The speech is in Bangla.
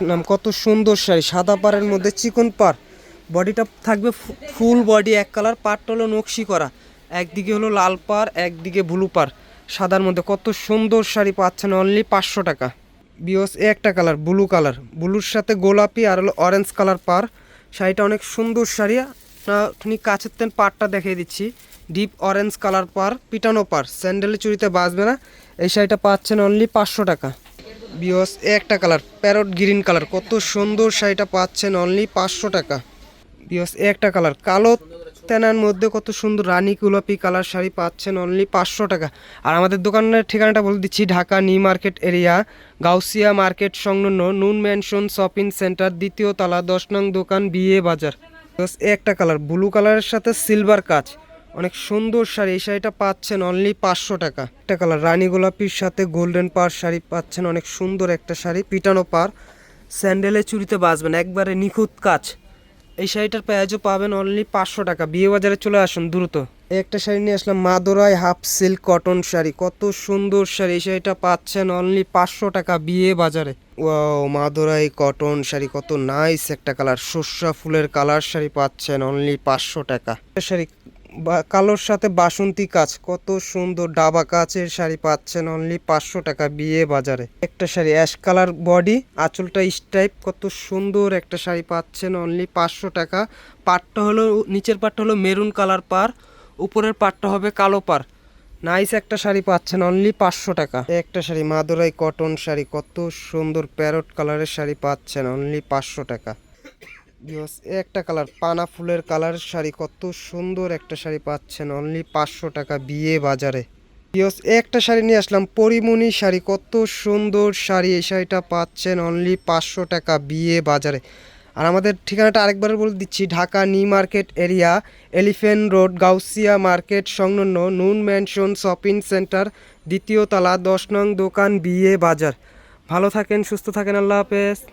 নাম কত সুন্দর শাড়ি, সাদা পাড়ের মধ্যে চিকন পাড়। বডিটা থাকবে ফুল বডি এক কালার পাড়টা হলো নকশি করা। একদিকে হলো লাল পাড়, একদিকে ব্লু পাড়। সাদার মধ্যে কত সুন্দর শাড়ি পাচ্ছেন অনলি পাঁচশো টাকা। বিওস এ একটা কালার ব্লু কালার ব্লুর সাথে গোলাপি আর হলো অরেঞ্জ কালার পার শাড়িটা অনেক সুন্দর শাড়ি। আপনি কাছের তেন পাড়টা দেখিয়ে দিচ্ছি। ডিপ অরেঞ্জ কালার পার পিটানো পার স্যান্ডেলের চুরিতে বাঁচবে না। এই শাড়িটা পাচ্ছেন অনলি পাঁচশো টাকা। বিওস এ একটা কালার, প্যারট গ্রিন কালার, কত সুন্দর শাড়িটা পাচ্ছেন অনলি পাঁচশো টাকা। বিওস এ একটা কালার, কালো তেনার মধ্যে কত সুন্দর রানী গোলাপি কালার শাড়ি পাচ্ছেন অনলি পাঁচশো টাকা। আর আমাদের দোকানের ঠিকানাটা বলে দিচ্ছি, Dhaka new market area, Gausia market সংলগ্ন নুন ম্যানশন শপিং সেন্টার, দ্বিতীয় তলা, দশ নং দোকান, বিয়ে বাজার। একটা কালার, ব্লু কালারের সাথে সিলভার কাজ। অনেক সুন্দর শাড়ি। এই শাড়িটা পাচ্ছেন অনলি পাঁচশো টাকা। একটা কালার রানী গোলাপির সাথে গোল্ডেন পার শাড়ি পাচ্ছেন অনেক সুন্দর একটা শাড়ি, পিটানো পার স্যান্ডেলে চুরিতে বাঁচবেন, একবারে নিখুঁত কাজ। এই শাড়িটার প্রাইজও পাবেন অনলি পাঁচশো টাকা। বিয়ে বাজারে চলে আসুন দ্রুত। একটা শাড়ি নিয়ে আসলাম, Madurai half silk cotton sari. কত সুন্দর শাড়ি, এই শাড়িটা পাচ্ছেন অনলি পাঁচশো টাকা বিয়ে বাজারে। ওয়াও মাদুরাই কটন শাড়ি, কত নাইস একটা কালার সর্ষা ফুলের কালার শাড়ি পাচ্ছেন অনলি পাঁচশো টাকা। শাড়ি কালোর সাথে বাসন্তী কাজ, কত সুন্দর ডাবা কাচের শাড়ি পাচ্ছেন অনলি পাঁচশো টাকা বিয়ে বাজারে। একটা শাড়ি অ্যাশ কালার বডি আঁচলটা স্টাইপ কত সুন্দর একটা শাড়ি পাচ্ছেন অনলি পাঁচশো টাকা। পাটটা হলো, নিচের পাটটা হলো মেরুন কালার পার উপরের পাটটা হবে কালো পার নাইস একটা শাড়ি পাচ্ছেন অনলি পাঁচশো টাকা। একটা শাড়ি মাদুরাই কটন শাড়ি, কত সুন্দর প্যারট কালারের শাড়ি পাচ্ছেন অনলি পাঁচশো টাকা। একটা কালার, পানা ফুলের কালার শাড়ি, কত সুন্দর একটা শাড়ি পাচ্ছেন অনলি পাঁচশো টাকা বিয়ে বাজারে। বিকজ একটা শাড়ি নিয়ে আসলাম, পরিমণি শাড়ি, কত সুন্দর শাড়ি এই শাড়িটা পাচ্ছেন অনলি পাঁচশো টাকা বিয়ে বাজারে। আর আমাদের ঠিকানাটা আরেকবার বলে দিচ্ছি, Dhaka new market area, elephant road, Gausia market, সংলগ্ন নুন ম্যানশন শপিং সেন্টার, দ্বিতীয় তলা, দশ নং দোকান, বিয়ে বাজার। ভালো থাকেন, সুস্থ থাকেন, আল্লাহ হাফেজ।